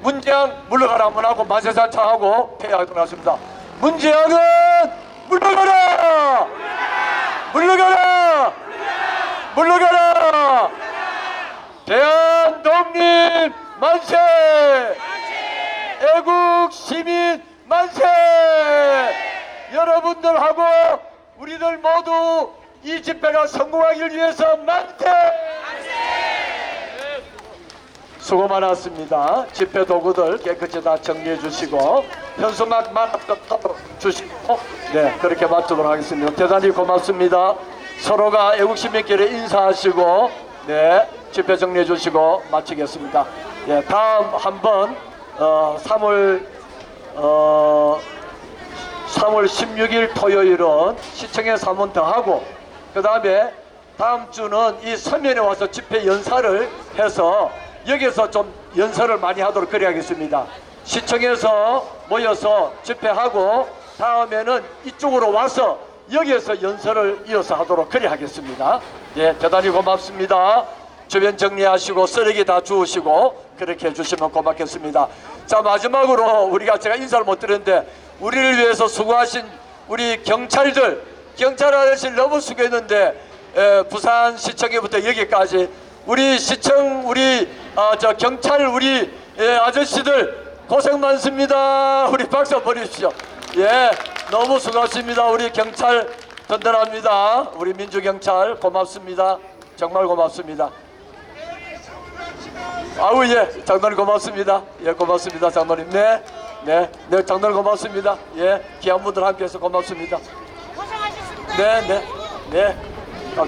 문재양 물러가라 한번 하고 만세산창하고 폐하도록 하겠습니다. 문재양은 물러가라! 물러가라! 물러가라! 대한 독립 만세! 애국 시민 만세! 여러분들하고 우리들 모두 이 집회가 성공하길 위해서 만세! 수고 많았습니다. 집회 도구들 깨끗이 다 정리해 주시고 현수막 만합도 주시고 네 그렇게 마치도록 하겠습니다. 대단히 고맙습니다. 서로가 애국시민끼리 인사하시고 네 집회 정리해 주시고 마치겠습니다. 예 다음 한번 어 3월 어 3월 16일 토요일은 시청에서 한번더 하고 그 다음에 다음 주는 이 서면에 와서 집회 연사를 해서 여기서 좀 연설을 많이 하도록 그래야겠습니다. 시청에서 모여서 집회하고 다음에는 이쪽으로 와서 여기에서 연설을 이어서 하도록 그래야겠습니다. 예, 대단히 고맙습니다. 주변 정리하시고 쓰레기 다 주우시고 그렇게 해주시면 고맙겠습니다. 자 마지막으로 우리가 제가 인사를 못 드렸는데 우리를 위해서 수고하신 우리 경찰들 경찰 아저씨 너무 수고했는데 에, 부산 시청에부터 여기까지 우리 시청 우리 아, 저 경찰 우리 예, 아저씨들 고생 많습니다. 우리 박수 한번 보내주십시오. 예, 너무 수고하십니다. 우리 경찰 든든합니다. 우리 민주경찰 고맙습니다. 정말 고맙습니다. 아우 예 장로님 고맙습니다 예 고맙습니다 장로님 네 네네 네, 장로님 고맙습니다 예 귀한 분들 함께해서 고맙습니다 고생하셨습니다. 네 네네 네, 네.